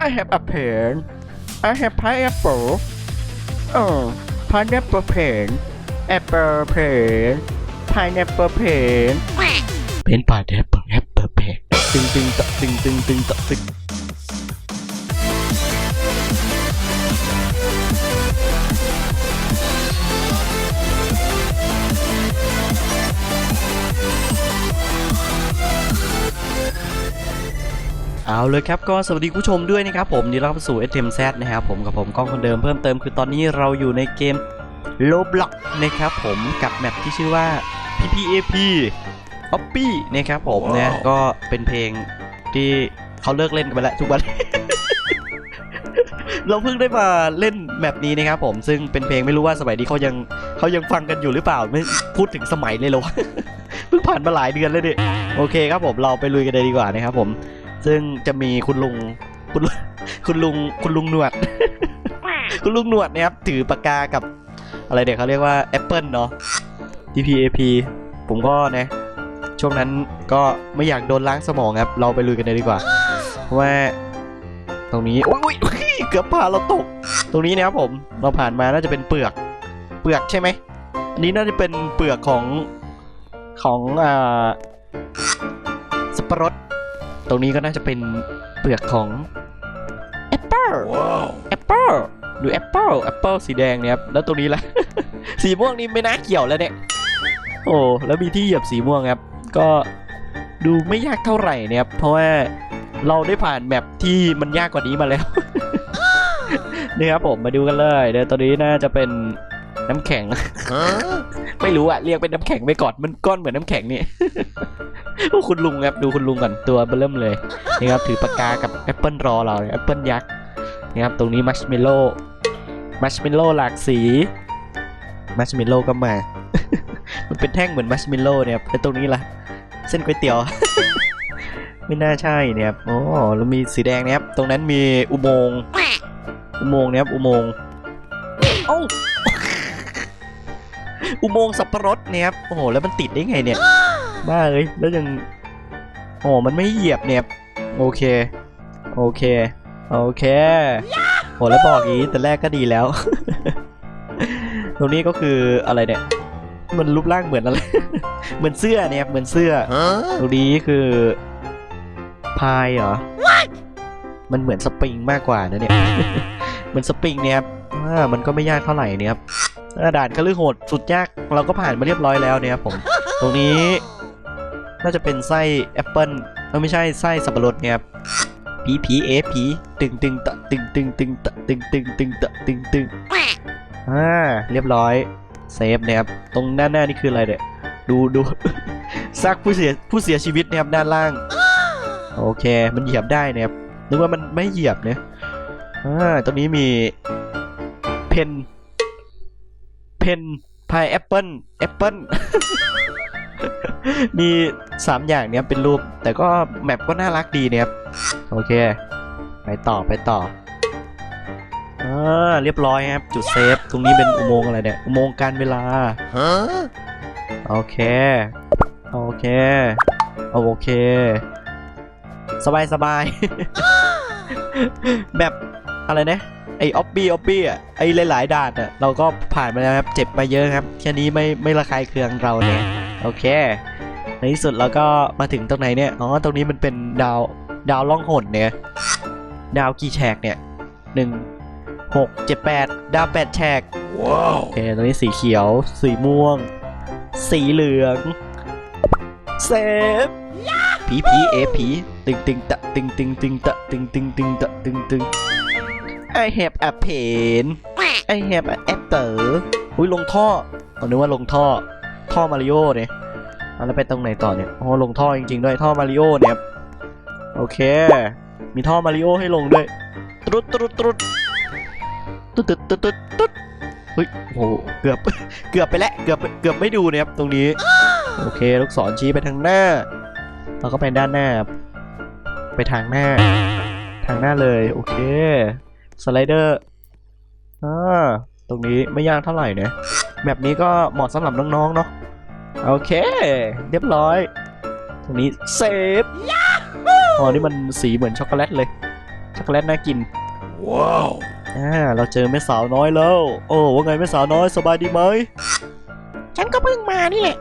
I have a pen I have pineapple oh pineapple pen apple pen pineapple pen เป็นป่าแดปเปิ เปิลเพนตึงตึงตะตึงตึงตึงตะตึงเอาเลยครับก็สวัสดีคุณผู้ชมด้วยนะครับผมนี่เราเข้าสู่ SMZ นะครับผมกับผมกล้องคนเดิมเพิ่มเติมคือตอนนี้เราอยู่ในเกม Roblox นะครับผมกับแมปที่ชื่อว่า PPAP o p p y นะครับผมนะก็เป็นเพลงที่เขาเลิกเล่นกันไปแล้วทุกวัน เราเพิ่งได้มาเล่นแมปนี้นะครับผมซึ่งเป็นเพลงไม่รู้ว่าสมัยนี้เขายังเขายังฟังกันอยู่หรือเปล่าไม่พูดถึงสมัยเลยเหรอวะเพิ่งผ่านมาหลายเดือนแล้วดิโอเคครับผมเราไปลุยกันเลยดีกว่านะครับผม ซึ่งจะมีคุณลุงคุณคุณลุงคุณลุงหนวด คุณลุงหนวดเนี่ยครับถือปากกากับอะไรเด็กเขาเรียกว่าแอปเปิลเนาะ DPAP ผมก็นะช่วงนั้นก็ไม่อยากโดนล้างสมองครับ เราไปลุยกันเลยดีกว่า เพราะว่า ตรงนี้โอ๊ยอุ๊ยเกือบพาเราตก ตรงนี้นะครับผมเราผ่านมาน่าจะเป็นเปลือก เปลือกใช่ไหมอันนี้น่าจะเป็นเปลือกของของอ่าสับปะรด ตรงนี้ก็น่าจะเป็นเปลือกของแอปเปิลแอปเปิลดูแอปเปิลแอปเปิลสีแดงเนี่ยครับแล้วตรงนี้ละสีม่วงนี่ไม่น่าเกี่ยวแล้วเนี่ยโอ้แล้วมีที่เหยียบสีม่วงครับ ก็ดูไม่ยากเท่าไหร่เนี่ยครับเพราะว่าเราได้ผ่านแมปที่มันยากกว่านี้มาแล้วนี่ครับผมมาดูกันเลยเดี๋ยวตัวนี้น่าจะเป็นน้ำแข็งไม่รู้อะเรียกเป็นน้ำแข็งไปก่อนมันก้อนเหมือนน้ำแข็งนี่โอ้ คุณลุงครับดูคุณลุงก่อนตัวเบอร์เริ่มเลยนี่ครับถือปากกากับแอปเปิลรอเราแอปเปิลยักษ์นี่ครับตรงนี้มัชเมลโล่มัชเมลโล่หลากสีมัชเมลโล่ก็มา มันเป็นแท่งเหมือนมัชเมลโล่เนี่ยครับแล้วตรงนี้ล่ะ เส้นก๋วยเตี๋ยว ไม่น่าใช่เนี่ยครับโอ้แล้วมีสีแดงเนี่ยครับตรงนั้นมีอุโมงค์อุโมงค์เนี่ยครับอุโมงค์เอ้าอุโมงค์สับปะรดเนี่ยครับโอ้โหแล้วมันติดได้ไงเนี่ย บ้าเลยแล้วยังโอ้มันไม่เหยียบเนี่ยครับโอเค โอเค โอเคโอ้แล้วบอกอย่างนี้แต่แรกก็ดีแล้ว ตรงนี้ก็คืออะไรเนี่ย มันรูปร่างเหมือนอะไร เหมือนเสื้อเนี่ยครับเหมือนเสื้อตรงนี้คือพายเหรอ มันเหมือนสปริงมากกว่านะเนี่ย เหมือนสปริงเนี่ยครับว่ามันก็ไม่ยากเท่าไหร่เนี่ยครับอ่าด่านก็ลือโหดสุดยากเราก็ผ่านมาเรียบร้อยแล้วเนี่ยครับผม ตรงนี้ น่าจะเป็นไส้แอปเปิลเอ้ยไม่ใช่ไส้สับปะรดเนี่ยครับผีผีเอผีตึงตึงตะตึงตึงตึงตะตึงตึงตึงตะตึงตึงอ่าเรียบร้อยเซฟเนี่ยครับตรงด้านหน้านี่คืออะไรเนี่ยดูดูซากผู้เสียผู้เสียชีวิตนะครับด้านล่าง โอเค มันเหยียบได้นะครับนึกว่ามันไม่เหยียบเนี่ยอ่าตรงนี้มีเพนเพนพายแอปเปิลแอปเปิล มีสามอย่างเนี้ยเป็นรูป แต่ก็แมปก็น่ารักดีเนี่ยโอเค ไปต่อไปต่ออ่าเรียบร้อยครับ จุดเซฟ ตรงนี้เป็นอุโมงค์อะไรเนี่ย อุโมงค์การเวลาฮโอเค โอเค โอเค สบายสบาย แบบอะไรนะไอออปปี้ออปปี้อะไอหลาย ๆด่านอะเราก็ผ่านมาแล้วครับ เจ็บมาเยอะครับ แค่นี้ไม่ไม่ระคายเคืองเราเนี่ย โอเค ในที่สุดเราก็มาถึงตรงไหนเนี่ย อ๋อ ตรงนี้มันเป็นดาวดาวล่องหนเนี่ย ดาวกี่แฉกเนี่ยหนึ่งหกเจ็ดแปดดาวแปดแฉกว้าวโอเคตรงนี้สีเขียว สีม่วง สีเหลือง เซฟผีผีเอผีตึงตึงตะตึงตึงตึงตะตึงตึงตึงตะตึงตึง I have a pen I have a apple อุ้ยลงท่อเอานึกว่าลงท่อ ท่อมาริโอเนี่ยเอาแล้วไปตรงไหนต่อเนี่ยอ๋อลงท่อจริงๆด้วยท่อมาริโอเนี่ยโอเค มีท่อมาริโอให้ลงด้วยตรุดตรุดตรุดตุ๊ดตุ๊ดตุ๊ดตุ๊ดตุ๊ดเฮ้ยโหเกือบเกือบไปแล้วเกือบเกือบไม่ดูนะครับตรงนี้ โอเคลูกศรชี้ไปทางหน้า เราก็ไปด้านหน้า ไปทางหน้า ทางหน้าเลยโอเคสไลเดอร์อ่าตรงนี้ไม่ยากเท่าไหร่เนี่ยแบบนี้ก็เหมาะสำหรับน้องๆเนาะ โอเค เรียบร้อย ตรงนี้เซฟอ๋อนี่มันสีเหมือนช็อกโกแลตเลย ช็อกโกแลตน่ากิน ว้าว อ่า เราเจอแม่สาวน้อยแล้ว โอ้ว่าไงแม่สาวน้อยสบายดีไหม ฉันก็เพิ่งมานี่แหละ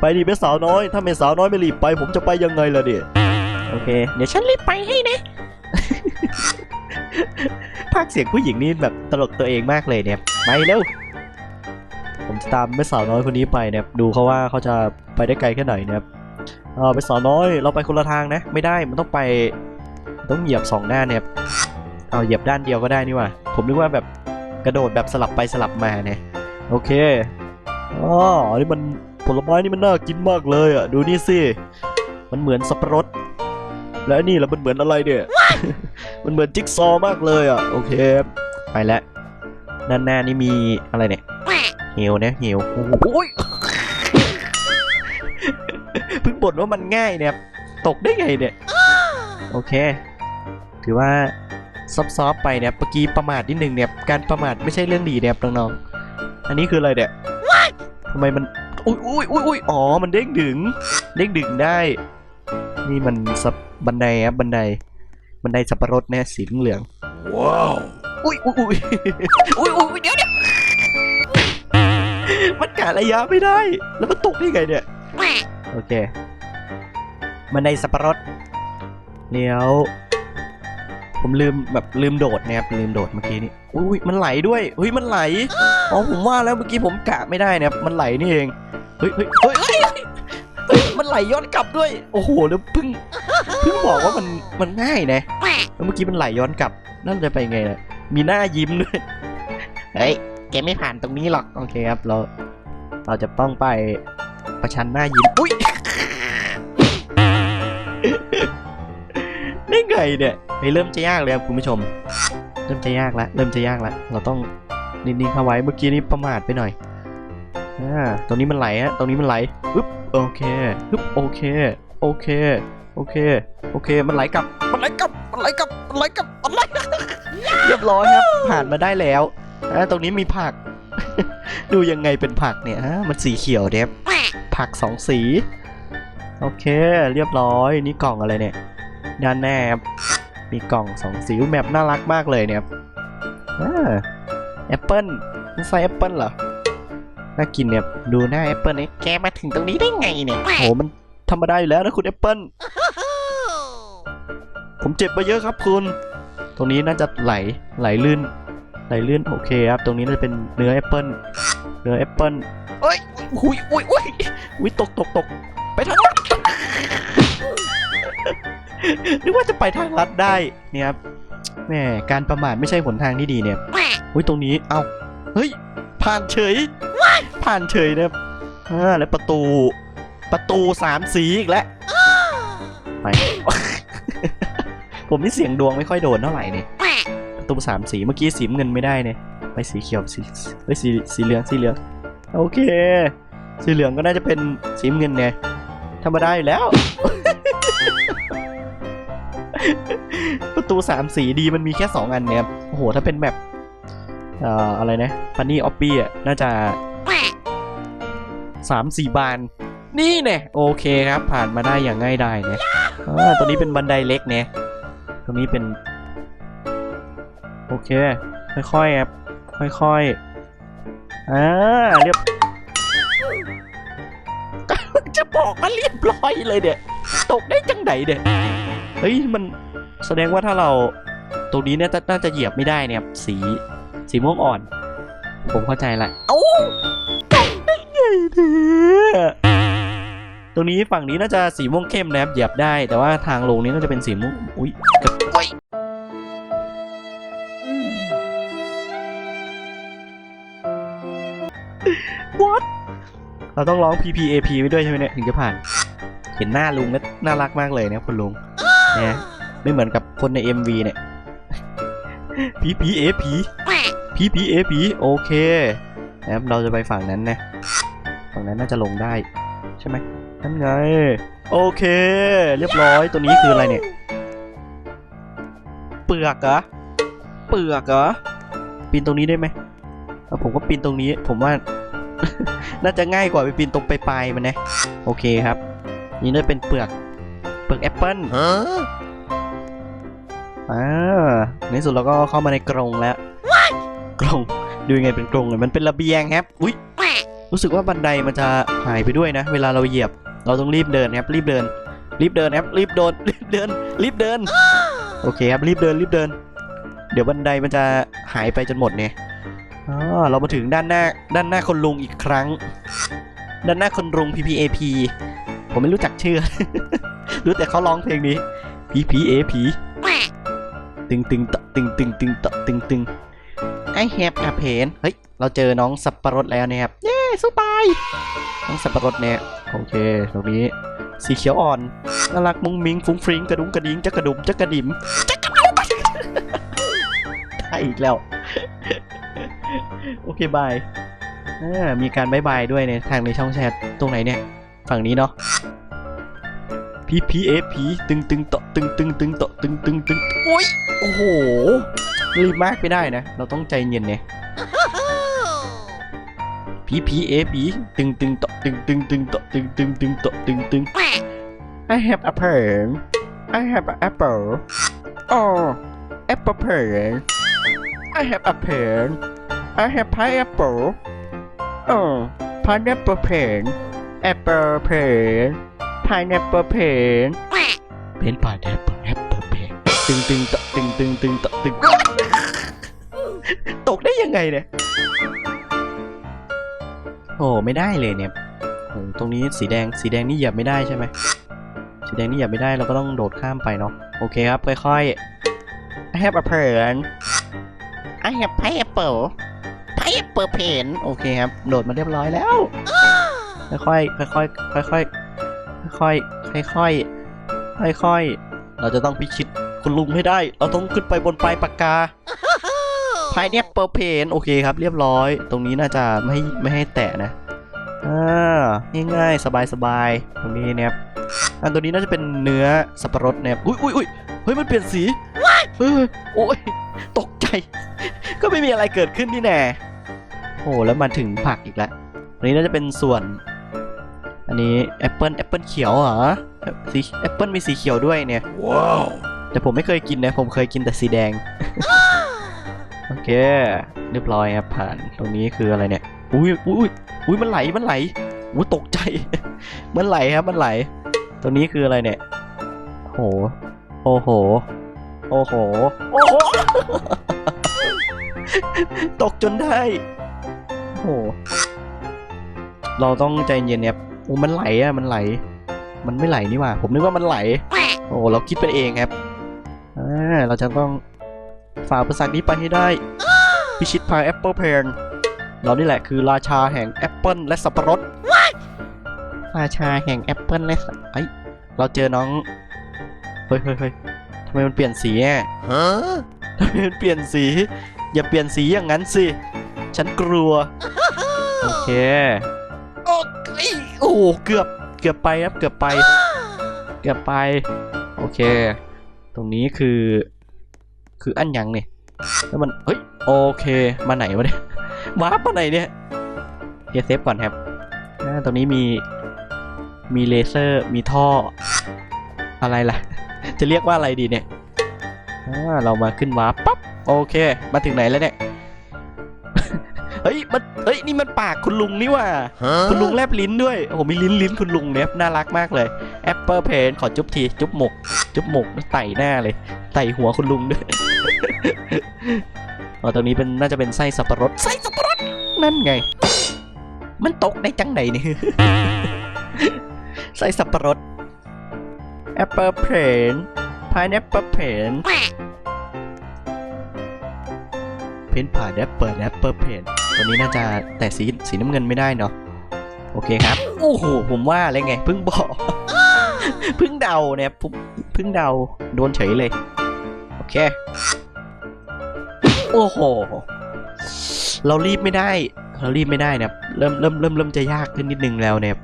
ไปดีแม่สาวน้อย ถ้าแม่สาวน้อยไม่รีบไป ผมจะไปยังไงล่ะเดี๋ยโอเค เดี๋ยวฉันฉันรีบไปให้นะพากย์เสียงผู้หญิงนี่แบบตลกตัวเองมากเลยเนี่ย ไปเร็ว ผมจะตามแม่สาวน้อยคนนี้ไปเนี่ยดูเขาว่าเขาจะไปได้ไกลแค่ไหนเนี่ยเออแม่สาวน้อยเราไปคนละทางนะ ไม่ได้มันต้องไปต้องเหยียบสองด้านเนี่ยเอาเหยียบด้านเดียวก็ได้นี่ว่าผมนึกว่าแบบกระโดดแบบสลับไปสลับมาเนี่ยโอเคอ๋ออันนี้มันผลไม้นี่มันน่ากินมากเลยอะดูนี่สิมันเหมือนสับปะรดและนี่แล้วมันเหมือนอะไรเนี่ยมันเหมือนจิ๊กซอว์มากเลยอะโอเค ไปแล้วด้านหน้านี่มีอะไรเนี่ย หี่ยวนะเหี่ยวโอ้โหโอ้ยเพิ่งบ่นว่ามันง่ายเนี่ยตกได้ไงเนี่ยโอเค ถือว่าซอฟๆไปเนี่ยเมื่อกี้ประมาทนิดนึงเนี่ยการประมาทไม่ใช่เรื่องดีเนี่ยน้องๆอันนี้คืออะไรเนี่ยทำไมมันอุ้ยอุ้ยอุ้ยอุ้ยอ๋อมันเด้งดึง เด้งดึงได้ นี่มันสับบันไดครับบันไดบันไดสับปะรดเนี่ยสีเหลืองๆว้าวอุ้ยอุ้ยอุ้ยอุ้ย มันกะระยะไม่ได้ แล้วมันตกได้ไงเนี่ย โอเคบันไดสับปะรดเลี้ยว ผมลืมแบบลืมโดดนะครับลืมโดดเมื่อกี้นี่อุ้ยมันไหลด้วยเฮ้ยมันไหลอ๋อผมว่าแล้วเมื่อกี้ผมกะไม่ได้นะครับมันไหลนี่เองเฮ้ยเฮ้ยเฮ้ยเฮ้ยมันไหลย้อนกลับด้วย โอ้โหแล้วเพิ่งเพิ่งบอกว่ามันมันง่ายนะแล้วเมื่อกี้มันไหลย้อนกลับนั่นจะไปไงล่ะมีหน้ายิ้มด้วยเฮ้ย แกไม่ผ่านตรงนี้หรอก โอเคครับ เรา เราจะต้องไปประชันหน้ายิ้มอุ้ยได้ไงเนี่ยเฮ้ยเริ่มจะยากเลยครับคุณผู้ชม เริ่มจะยากแล้วเริ่มจะยากแล้วเราต้องนิ่งๆเข้าไว้เมื่อกี้นี้ประมาทไปหน่อยอ่าตรงนี้มันไหลฮะตรงนี้มันไหลปึ๊บโอเคปึ๊บโอเค โอเค โอเค โอเค มันไหลกลับ มันไหลกลับ มันไหลกลับ มันไหลกลับ มันไหลเรียบร้อยครับ ผ่านมาได้แล้ว อ่าตรงนี้มีผัก ดูยังไงเป็นผักเนี่ยฮะมันสีเขียวเด็บผักสองสี โอเค เรียบร้อยนี่กล่องอะไรเนี่ยด้านหน้าครับมีกล่องสองสีแมปน่ารักมากเลยเนี่ยครับอ่าแอปเปิลนี่ใส่แอปเปิลเหรอน่ากินเนี่ยดูหน้าแอปเปิลนี่แกมาถึงตรงนี้ได้ไงเนี่ยโหมันธรรมดาอยู่แล้วนะคุณแอปเปิลผมเจ็บมาเยอะครับคุณ ตรงนี้น่าจะไหลไหลลื่น ไหลลื่นโอเคครับ ตรงนี้น่าจะเป็นเนื้อแอปเปิลเนื้อแอปเปิลเอ้ยอุ้ยอุ้ยอุ้ยอุ้ยตกตกตกไปทางลัดนึกว่าจะไปทางลัดได้เนี่ยครับแหมการประมาทไม่ใช่หนทางที่ดีเนี่ยอุ้ยตรงนี้เอ้าเฮ้ยผ่านเฉยผ่านเฉยนะครับอ่าแล้วประตู ประตูสามสีอีกแล้วไปผมนี่เสียงดวงไม่ค่อยโดนเท่าไหร่เนี่ย ประตูสามสีเมื่อกี้สีเงินไม่ได้เนี่ยไปสีเขียวสีเฮ้สีสีเหลืองสีเหลืองโอเค สีเหลืองก็น่าจะเป็นสีเงินเนี่ยธรรมดาอยู่แล้ว ประตูสามสีดีมันมีแค่สองอันเนี่ยโอ้โหถ้าเป็นแบบเอ่ออะไรนะฟันนี่ออปปี้อะน่าจะสามสี่บาน นี่เนี่ยโอเคครับ ผ่านมาได้อย่างง่ายดายเนี่ยตัวนี้เป็นบันไดเล็กเนี่ยตรงนี้เป็น โอเค ค่อยๆครับค่อยๆอ่าเรียบจะบอกว่าเรียบร้อยเลยเนี่ยตกได้จังไหนเนี่ยเฮ้ยมันแสดงว่าถ้าเราตรงนี้เนี่ยน่าจะเหยียบไม่ได้เนี่ยสีสีม่วงอ่อน ผมเข้าใจละเอ้ตกได้ไงเนี่ยตรงนี้ฝั่งนี้น่าจะสีม่วงเข้มนะครับเหยียบได้ แต่ว่าทางลงนี้น่าจะเป็นสีม่วงอุ้ยกระ เราต้องร้อง PPAP ไปด้วยใช่ไหมเนี่ยถึงจะผ่าน เห็นหน้าลุงแล้วน่ารักมากเลยเนี่ยคุณลุงเนี่ยไม่เหมือนกับคนใน MV เนี่ย PPAP PPAP โอเคนะครับเราจะไปฝั่งนั้นนะ ฝั่งนั้นน่าจะลงได้ใช่ไหมนั่นไง โอเค เรียบร้อยตัวนี้คืออะไรเนี่ย เปลือกเหรอเปลือกเหรอปีนตรงนี้ได้ไหมผมก็ปีนตรงนี้ ผมว่า น่าจะง่ายกว่าไปปีนตรงปลายๆมันนะ โอเคครับ นี่น่าเป็นเปลือก เปลือกแอปเปิ้ลอ่าในที่สุดเราก็เข้ามาในกรงแล้ว กรง ดูยังไงเป็นกรงเลยมันเป็นระเบียงครับ อุ้ยรู้สึกว่าบันไดมันจะหายไปด้วยนะ เวลาเราเหยียบ เราต้องรีบเดินครับ รีบเดิน รีบเดินครับ รีบโดน รีบเดิน รีบเดิน โอเคครับ รีบเดิน รีบเดิน เดี๋ยวบันไดมันจะหายไปจนหมดเนี่ย อ๋อเรามาถึงด้านหน้าด้านหน้าคนลุงอีกครั้ง ด้านหน้าคนลุง PPAP ผมไม่รู้จักชื่อ รู้แต่เขาร้องเพลงนี้ PPAP ตึงตึงตตึงตึงตึงตตึงตึงไอแฮปอาเพนเฮ้ย เราเจอน้องสับปะรดแล้วนะครับ เย้สู้ไปน้องสับปะรดเนี่ยโอเค ตรงนี้สีเขียวอ่อน น่ารักมุ้งมิ้งฟุ้งฟริ้งกระดุมกระดิ้งจักกระดุมจักกระดิมจักกระดุมได้อีกแล้ว เคบายมีการบายบายด้วยในทางในช่องแชทตรงไหนเนี่ย ฝั่งนี้เนาะ P P A P ตึงตึงเตาะตึงตึงตึงเตาะตึงตึงตึงโอ้ยโอ้โหรีบมากไปได้นะ เราต้องใจเย็นเนี่ย P P A P ตึงตึงเตาะตึงตึงตึงเตาะตึงตึงตึงเตาะตึงตึง I have a pen I have an apple oh apple pen I have a pen I have pineapple oh pineapple pen apple pen pineapple pen เพนป่าแดปแอปเปิลเพนตึงตึงตะตึงตึงตึงตะตึงตกได้ยังไงเนี่ย โอ้ไม่ได้เลยเนี่ยโอ้ตรงนี้สีแดงสีแดงนี่เหยียบไม่ได้ใช่ไหมสีแดงนี่เหยียบไม่ได้เราก็ต้องโดดข้ามไปเนาะโอเคครับค่อยๆ I have a pen I have pineapple pineapple pen โอเคครับ โดดมาเรียบร้อยแล้ว ค่อยๆค่อยๆค่อยๆค่อยๆค่อยๆค่อยๆเราจะต้องพิชิตคุณลุงให้ได้ เราต้องขึ้นไปบนปลายปากกาภายเนี้ยเปอร์เพนโอเคครับ เรียบร้อย ตรงนี้น่าจะไม่ไม่ให้แตะนะอ่าง่ายๆสบายๆตรงนี้เนี่ยครับอันตัวนี้น่าจะเป็นเนื้อสับปะรดเนี่ยอุ้ยอุ้ยอุ้ยเฮ้ยมันเปลี่ยนสีเฮ้ยโอ้ยตกใจ ก็ไม่มีอะไรเกิดขึ้นนี่แน่ โอ้แล้วมาถึงผักอีกแล้วอันนี้น่าจะเป็นส่วน อันนี้แอปเปิลแอปเปิลเขียวเหรอแอปสีแอปเปิลมีสีเขียวด้วยเนี่ยว้าวแต่ผมไม่เคยกินนะ ผมเคยกินแต่สีแดง โอเค เรียบร้อยครับผ่านตรงนี้คืออะไรเนี่ย อุ้ยอุ้ยอุ้ยอุ้ยมันไหลมันไหลอุ้ยตกใจ มันไหลครับมันไหล ตรงนี้คืออะไรเนี่ยโหโอ้โห โอ้โห โอ้โห ตกจนได้ โอ้โห เราต้องใจเย็นเนี่ยโอ้มันไหลอะมันไหล มันไม่ไหลนี่หว่า ผมนึกว่ามันไหล โอ้เราคิดไปเองครับ อ่า เราจะต้องฝ่าอุปสรรคนี้ไปให้ได้ พิชิตพายแอปเปิลเพนเรานี่แหละคือราชาแห่งแอปเปิลและสับปะรด ราชาแห่งแอปเปิลและสับไอยเราเจอน้อง เฮ้ยเฮ้ยเฮ้ยทำไมมันเปลี่ยนสีอะฮะทำไมมันเปลี่ยนสี อย่าเปลี่ยนสีอย่างนั้นสิ ฉันกลัว โอเค โอ้ยโอ้โหเกือบ เกือบไปครับ เกือบไป เกือบไป โอเค ตรงนี้คือ คืออันยังเนี่ยแล้วมัน เฮ้ย โอเค มาไหนวะเนี่ยวาร์ปมาไหนเนี่ยเดี๋ยวเซฟก่อนครับอ่าตรงนี้มี มีเลเซอร์ มีท่อ อะไรล่ะ จะเรียกว่าอะไรดีเนี่ยอ่าเรามาขึ้นวาร์ปปั๊บ โอเค มาถึงไหนแล้วเนี่ย เฮ้ยมันเฮ้ยนี่มันปากคุณลุงนี่หว่าฮะคุณลุงแลบลิ้นด้วยโอ้โหมีลิ้นลิ้นคุณลุงเนี่ยน่ารักมากเลยแอปเปิลเพนขอจุ๊บทีจุ๊บหมก จุ๊บหมกไต่หน้าเลยไต่หัวคุณลุงด้วยอ๋อตรงนี้เป็นน่าจะเป็นไส้สับปะรดไส้สับปะรดนั่นไง มันตกได้จังไหนเนี่ยไส้สับปะรดแอปเปิลเพนพายแอปเปิลเพนเพนผ่าแอปเปิลแอปเปิลเพน ตัวนี้น่าจะแต่สีสีน้ำเงินไม่ได้เนาะโอเคครับ โอ้โห ผมว่าอะไรไงเพิ่งบอกเพิ่งเดาเนี่ยเพิ่งเดาโดนเฉยเลย โอเค โอ้โห เรารีบไม่ได้ เรารีบไม่ได้นะเริ่มเริ่มเริ่มเริ่มจะยากขึ้นนิดนึงแล้วเนี่ย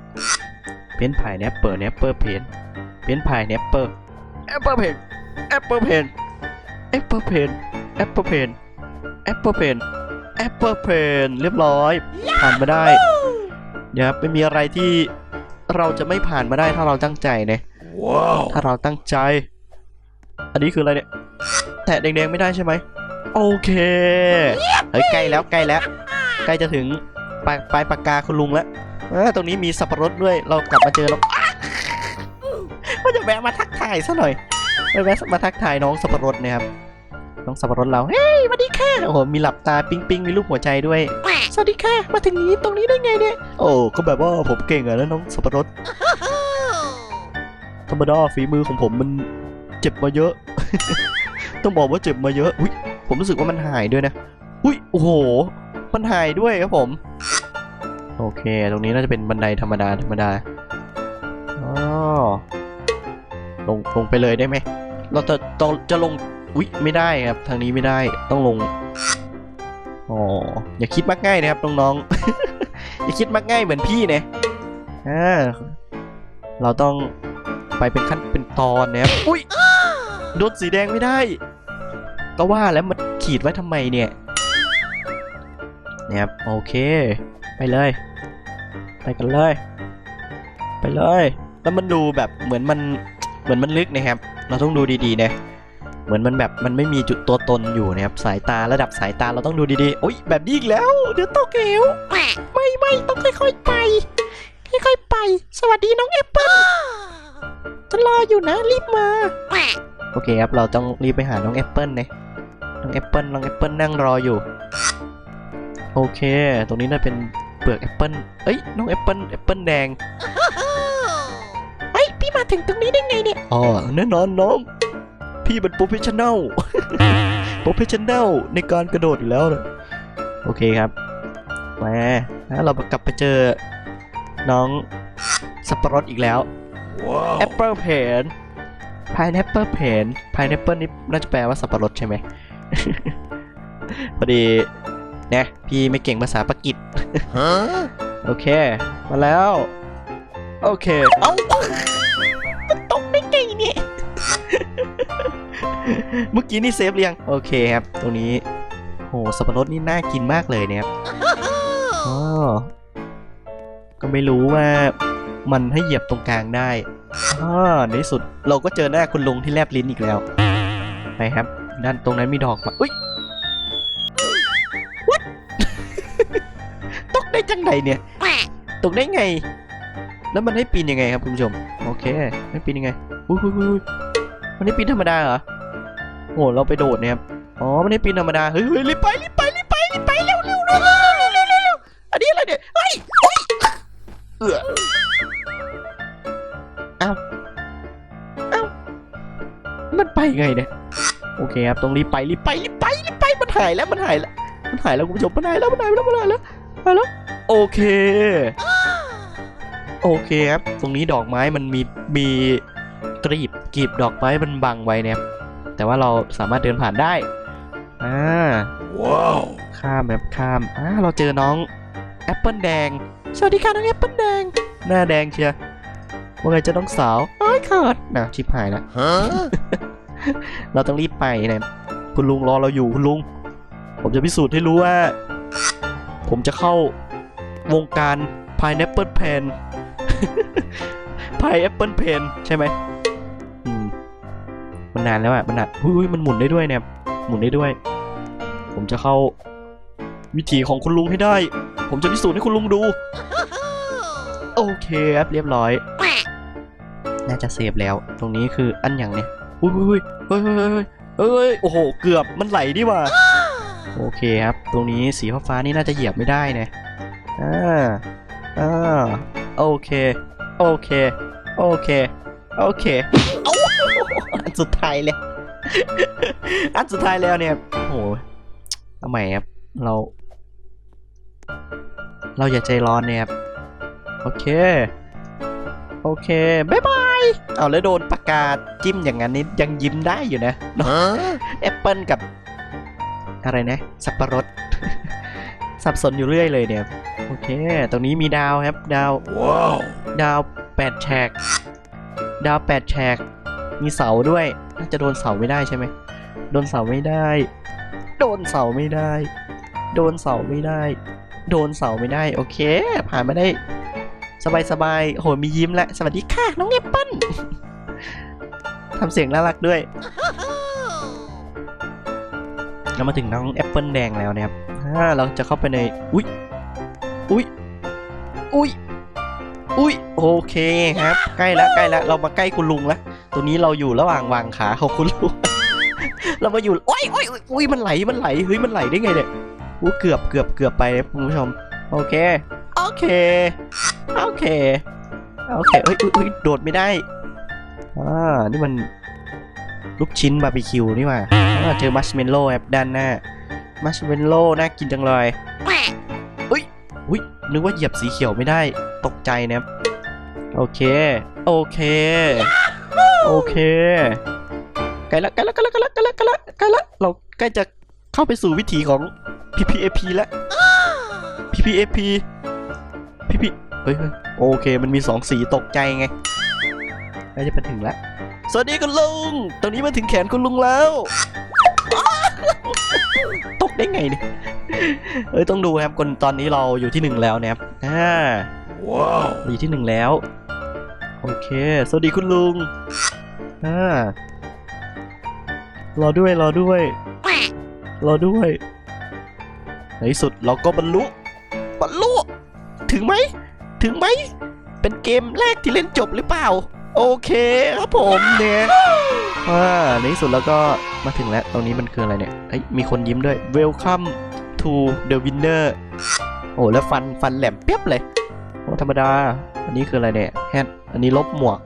เพนพายแนปเปอร์แนปเปอร์เพนเพนพายแนปเปอร์แอปเปอร์เพนแอปเปอร์เพนแอปเปอร์เพนแอปเปอร์เพนแอปเปอร์เพน แอปเปอร์เพนเรียบร้อย ผ่านมาได้เดี๋ยวครับไม่มีอะไรที่เราจะไม่ผ่านมาได้ถ้าเราตั้งใจเนี่ยว้าวถ้าเราตั้งใจ อันนี้คืออะไรเนี่ย แตะแดงๆไม่ได้ใช่ไหมโอเคเฮ้ยใกล้แล้วใกล้แล้ว ใกล้จะถึงปลายปลายปากกาคุณลุงแล้วเออตรงนี้มีสับปะรดด้วย เรากลับมาเจอแล้วว่าจะแวะมาทักทายซะหน่อยไปแวะมาทักทายน้องสับปะรดนะครับ น้องสับปะรดเรา เฮ้ยสวัสดีค่ะ โอ้โห มีหลับตาปิ๊งปิ๊งมีรูปหัวใจด้วย สวัสดีค่ะ มาถึงนี้ตรงนี้ได้ไงเนี่ย โอ้ก็แบบว่าผมเก่งอะนะน้องสับปะรด ธรรมดาฝีมือของผมมันเจ็บมาเยอะ ต้องบอกว่าเจ็บมาเยอะ อุ้ย ผมรู้สึกว่ามันหายด้วยนะ อุ้ย โอ้โห มันหายด้วยครับผม โอเค ตรงนี้น่าจะเป็นบันไดธรรมดาธรรมดาอ๋อลงลงไปเลยได้ไหม เราจะต้องจะลง อุ๊ยไม่ได้ครับ ทางนี้ไม่ได้ต้องลงอ๋ออย่าคิดมักง่ายนะครับน้องๆ อย่าคิดมักง่ายเหมือนพี่นะอ่าเราต้องไปเป็นขั้นเป็นตอนนะครับอุ๊ยโดนสีแดงไม่ได้ ก็ว่าแล้วมันขีดไว้ทำไมเนี่ยนะครับโอเค ไปเลย ไปกันเลย ไปเลย แล้วมันดูแบบเหมือนมันเหมือนมันลึกนะครับ เราต้องดูดีๆนะ เหมือนมันแบบมันไม่มีจุดตัวตนอยู่นะครับสายตาระดับสายตาเราต้องดูดีๆโอ๊ยแบบนี้อีกแล้ว เดี๋ยวตกเหวไม่ไม่ต้องค่อยๆไปค่อยๆไป สวัสดีน้องแอปเปิ้ลจะรออยู่นะรีบมาโอเคครับเราต้องรีบไปหาน้องแอปเปิลนะน้องแอปเปิลน้องแอปเปิลนั่งรออยู่โอเค ตรงนี้น่าเป็นเปลือกแอปเปิลเอ้ยน้องแอปเปิลแอปเปิลแดงเฮ้ยพี่มาถึงตรงนี้ได้ไงเนี่ยอ๋อแน่นอนน้อง พี่เป็นโปรเฟชชั่นแนลโปรเฟชชั่นแนลในการกระโดดอยู่แล้วนะโอเคครับมาแล้วเรากลับไปเจอน้องสับปะรดอีกแล้วแอปเปิลเพนพายแอปเปิลเพนพายแอปเปิลนี่น่าจะแปลว่าสับปะรดใช่ไหมพอดีเนี่ยพี่ไม่เก่งภาษาปากีสโอเค มาแล้ว โอเค เอ้า เมื่อกี้นี่เซฟเรียง โอเคครับ ตรงนี้โหสับปะรดนี่น่ากินมากเลยเนี่ยครับอ๋อก็ไม่รู้ว่ามันให้เหยียบตรงกลางได้อ่าในที่สุดเราก็เจอหน้าคุณลุงที่แลบลิ้นอีกแล้ว ไปครับ ด้านตรงนั้นมีดอกมาอุ้ย What ตกได้จังไหนเนี่ยตกได้ไง แล้วมันให้ปีนยังไงครับคุณผู้ชม โอเคให้ปีนยังไงอุ้ยอุ้ยอุ้ยมันให้ปีนธรรมดาเหรอ โอ้เราไปโดดเนี่ยครับอ๋อไม่ได้ปีนธรรมดา เฮ้ยรีบไปรีบไปรีบไปรีบไปเร็วเร็วเร็วเร็วเร็วเร็วอันนี้อะไรเนี่ยเฮ้ยเออเอ้าเอ้ามันไปไงเนี่ยโอเคครับต้องรีบไปรีบไปรีบไปรีบไปมันหายแล้วมันหายแล้วมันหายแล้วคุณผู้ชมมันหายแล้วมันหายแล้วมันหายแล้วหายแล้วโอเค โอเคครับตรงนี้ดอกไม้มันมีมีกรีบกรีบดอกไม้มันบังไว้เนี่ย แต่ว่าเราสามารถเดินผ่านได้อ่าว้าวข้ามครับข้ามอ่าเราเจอน้องแอปเปิลแดงสวัสดีค่ะน้องแอปเปิลแดง หน้าแดงเชียร์ว่าไงเจะน้องสาวอ้ายขาดนะชิบหายแล้วฮะเราต้องรีบไปนะคุณลุงรอเราอยู่คุณลุง ผมจะพิสูจน์ให้รู้ว่า ผมจะเข้าวงการ Pineapple Pen Pineapple Pen ใช่ไหมอืม มันนานแล้วอะมันนานหุ้ยมันหมุนได้ด้วยเนี่ย หมุนได้ด้วย ผมจะเข้า วิธีของคุณลุงให้ได้ ผมจะพิสูจน์ให้คุณลุงดู โอเคครับเรียบร้อย น่าจะเซฟแล้ว ตรงนี้คืออันอย่างเนี่ย อุ้ยอุ้ยอุ้ยเฮ้ยเฮ้ยเฮ้ยเฮ้ยเฮ้ย โอ้โห เกือบ มันไหลดีว่า โอเคครับ ตรงนี้สีฟ้าๆนี่น่าจะเหยียบไม่ได้นะอ่าอ่าโอเค โอเค โอเค โอเคเอ้าอันสุดท้ายเลยอันสุดท้ายแล้วเนี่ยโอ้โหทำไมครับเรา เราอย่าใจร้อนเนี่ยครับโอเค โอเคบ๊ายบายเอาแล้วโดนประกาศจิ้มอย่างนั้นนี่ยังยิ้มได้อยู่นะฮะแอปเปิลกับ อะไรนะ สับปะรด สับสนอยู่เรื่อยเลยเนี่ย โอเค ตรงนี้มีดาวครับ ดาว ว้าว ดาวแปดแฉก ดาวแปดแฉก มีเสาด้วย น่าจะโดนเสาไม่ได้ใช่ไหม โดนเสาไม่ได้ โดนเสาไม่ได้ โดนเสาไม่ได้ โดนเสาไม่ได้ โอเค ผ่านมาได้ สบายสบายโหมียิ้มแล้วสวัสดีค่ะ น้องแอปเปิ้ลทำเสียงน่ารักด้วยเรามาถึงน้องแอปเปิลแดงแล้วนะครับอ่าเราจะเข้าไปใน อุ้ยอุ้ยอุ้ยอุ้ย โอเคครับ ใกล้แล้วใกล้แล้วเรามาใกล้คุณลุงแล้วตัวนี้เราอยู่ระหว่างวางขาของคุณลุง เรามาอยู่โอ้ยโอ้ยโอ้ยอุ้ยมันไหลมันไหลเฮ้ยมันไหลได้ไงเนี่ยอู้เกือบเกือบเกือบไปนะคุณผู้ชม โอเคโอเคโอเคโอเคเอ้ยอุ้ยโดดไม่ได้อ่านี่มันลูกชิ้นบาร์บีคิวนี่ว่าเจอมัชเมลโล่ครับด้านหน้ามัชเมลโล่น่ากินจังเลยอุ้ยอุ้ยนึกว่าเหยียบสีเขียวไม่ได้ตกใจนะครับ โอเค โอเค โอเคใกล้ละใกล้ละใกล้ละใกล้ละใกล้ละใกล้ละใกล้ละเราใกล้จะเข้าไปสู่วิถีของ PPAP แล้ว PPAP PP เฮ้ยเฮ้ยโอเคมันมีสองสีตกใจไงใกล้จะไปถึงแล้วสวัสดีคุณลุง ตอนนี้มาถึงแขนคุณลุงแล้ว ตกได้ไงเนี่ย เอ้ยต้องดูครับคนตอนนี้เราอยู่ที่หนึ่งแล้วนะครับอ่าว้าวอยู่ที่หนึ่งแล้ว โอเค สวัสดีคุณลุง อ่า รอด้วย รอด้วย รอด้วย ในสุดเราก็บรรลุ บรรลุ ถึงไหม ถึงไหม เป็นเกมแรกที่เล่นจบหรือเปล่า โอเคครับผมเนี่ยอ่าในสุดแล้วก็มาถึงแล้ว ตรงนี้มันคืออะไรเนี่ยเอ้ยมีคนยิ้มด้วย Welcome to the winner โอ้ แล้วฟัน ฟันแหลมเปียบเลย โอ้ ธรรมดา อันนี้คืออะไรเนี่ย แฮท อันนี้ลบหมวก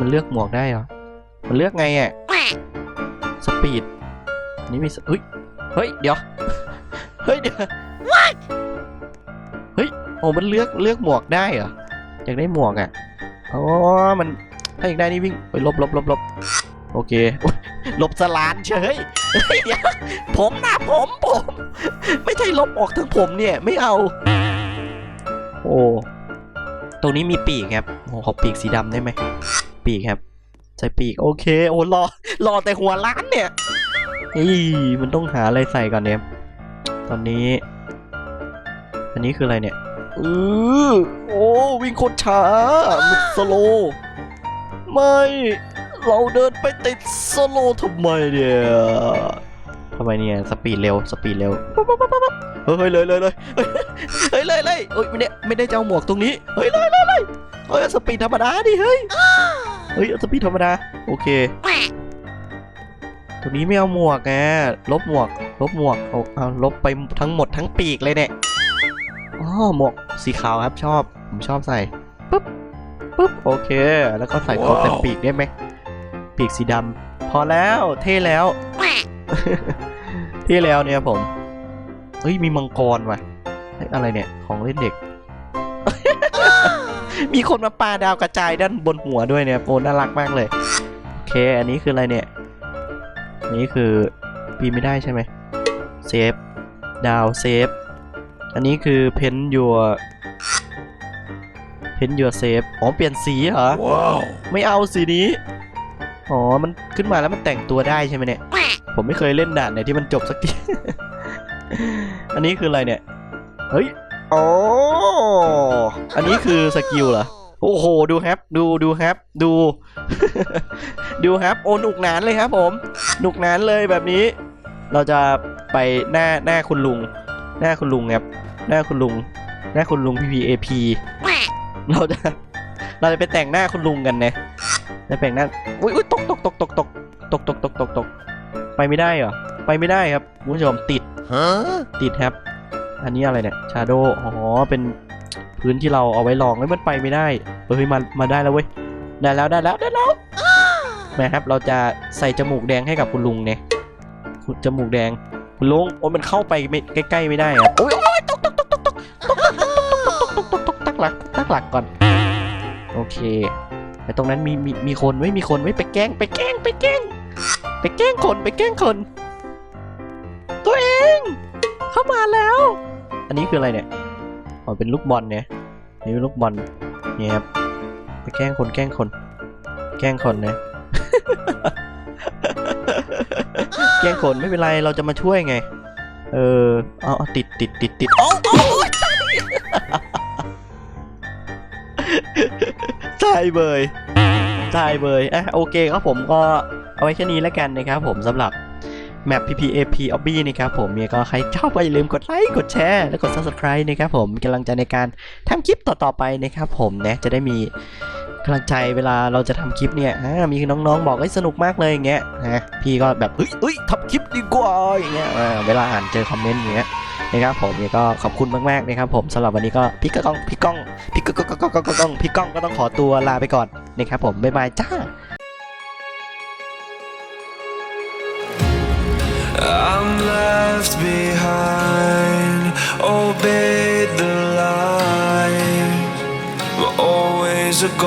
มันเลือกหมวกได้เหรอ มันเลือกไงอะ สปีดอันนี้มีสเฮ้ย เฮ้ย เดี๋ยว เฮ้ย เดี๋ยวเฮ้ย โอ้ มันเลือกเลือกหมวกได้เหรอ อยากได้หมวกอะ อ๋อ มัน ถ้าอยากได้นี่วิ่งไปลบลบลบลบโอเคอุ๊ยลบสลานเฉยเฮ้ยเดี๋ยวผมนะผมผม ไม่ใช่ลบออกทั้งผมเนี่ย ไม่เอา โอ้ ตรงนี้มีปีกครับโอ้ขอปีกสีดำได้ไหมปีกครับใส่ปีกโอเคโอ้รอรอแต่หัวล้านเนี่ยเฮ้ยมันต้องหาอะไรใส่ก่อนเนี่ยตอนนี้ อันนี้คืออะไรเนี่ยเออโอ้วิ่งโคตรช้ามันสโลว์ไม่ เราเดินไปติดสโลว์ทำไมเนี่ย ทำไมเนี่ยสปีดเร็วสปีดเร็วเฮ้ยเลยเลยเลยเฮ้ยเลยเลยเฮ้ยไม่ได้ไม่ได้จะเอาหมวกตรงนี้เฮ้ยเลยเลยเลยเฮ้ยสปีดธรรมดาดิเฮ้ยเฮ้ยสปีดธรรมดาโอเคตัวนี้ไม่เอาหมวกไงลบหมวก ลบหมวกเอาเอาลบไปทั้งหมดทั้งปีกเลยเนี่ยอ๋อหมวกสีขาวครับชอบผมชอบใส่ปุ๊บปุ๊บโอเค แล้วก็ใส่คอแต่ปีกได้ไหมปีกสีดำ อแล้วเท่แล้ว เท่แล้วเนี่ยผมเฮ้ยมีมังกรว่ะเฮ้ยอะไรเนี่ยของเล่นเด็ก มีคนมาปาดาวกระจายด้านบนหัวด้วยเนี่ยโอ้น่ารักมากเลยโอเคอันนี้คืออะไรเนี่ยอันนี้คือปีนไม่ได้ใช่ไหมเซฟดาวเซฟอันนี้คือเพนยัวเพนยัวเซฟอ๋อเปลี่ยนสีเหรอว้าวไม่เอาสีนี้ อ๋อ มันขึ้นมาแล้วมันแต่งตัวได้ใช่ไหมเนี่ย ผมไม่เคยเล่นด่านไหนที่มันจบสักที อันนี้คืออะไรเนี่ย เฮ้ย อ๋อ อันนี้คือสกิลเหรอ โอ้โห ดูครับ ดูดูครับ ดู ดูครับ โอ้หนุกหนานเลยครับผม หนุกหนานเลยแบบนี้ เราจะไปหน้าหน้าคุณลุง หน้าคุณลุงครับ หน้าคุณลุง หน้าคุณลุง PPAP เราจะ เราจะไปแต่งหน้าคุณลุงกันนะจะแต่งหน้าอุ้ยอุ้ยตกตกตกตกตกตกตกตกตกตกไปไม่ได้เหรอไปไม่ได้ครับคุณผู้ชมติดฮะติดครับ อันนี้อะไรเนี่ยชาโดอ๋อเป็นพื้นที่เราเอาไว้ลองแล้วมันไปไม่ได้เฮ้ยมามาได้แล้วเว้ยได้แล้วได้แล้วได้แล้วแม่ครับเราจะใส่จมูกแดงให้กับคุณลุงเนี่ยคุณจมูกแดงคุณลุงโอ้ยมันเข้าไปไม่ใกล้ๆไม่ได้ครับโอ้ยโอ้ยตกตกตกตกตกตกตกตกตกตกตกตกตั้งหลักตั้งหลักก่อน โอเคแต่ตรงนั้นมีมีมีคนไม่มีคนไม่ไปแกล้งไปแกล้งไปแกล้งไปแกล้งคนไปแกล้งคน ตัวเอง เข้ามาแล้ว อันนี้คืออะไรเนี่ยอ๋อเป็นลูกบอลเนี่ยนี่เป็นลูกบอลเนี่ยครับไปแกล้งคนแกล้งคน แกล้งคนนะแกล้งคนไม่เป็นไรเราจะมาช่วยไง เออเอาเอาติดติดติดติดโอ้โายเบยตายเบยอะโอเคครับผมก็เอาไว้แค่นี้แล้วกันนะครับผมสำหรับแมป PPAP Obby นะครับผมเนี่ยก็ใครชอบก็อย่าลืมกดไลค์กดแชร์และกด Subscribe นะครับผมกำลังใจในการทำคลิปต่อๆไปนะครับผมนะจะได้มีกำลังใจเวลาเราจะทำคลิปเนี่ยมีน้องๆ บอกให้สนุกมากเลยอย่างเงี้ยนะพี่ก็แบบเฮ้ยเฮ้ยทำคลิปดีกว่าอย่างเงี้ยเวลาอ่านเจอคอมเมนต์อย่างเงี้ย นะครับผมเนี่ยก็ขอบคุณมากๆนะครับผมสำหรับวันนี้ก็พี่กล้องพี่ก้องพี่ก้องพี่ก้องพี่ก้องพี่ก้องก็ต้องขอตัวลาไปก่อนนะครับผมบ๊ายบายจ้า I'm left behind, obeyed the line, but always a goal.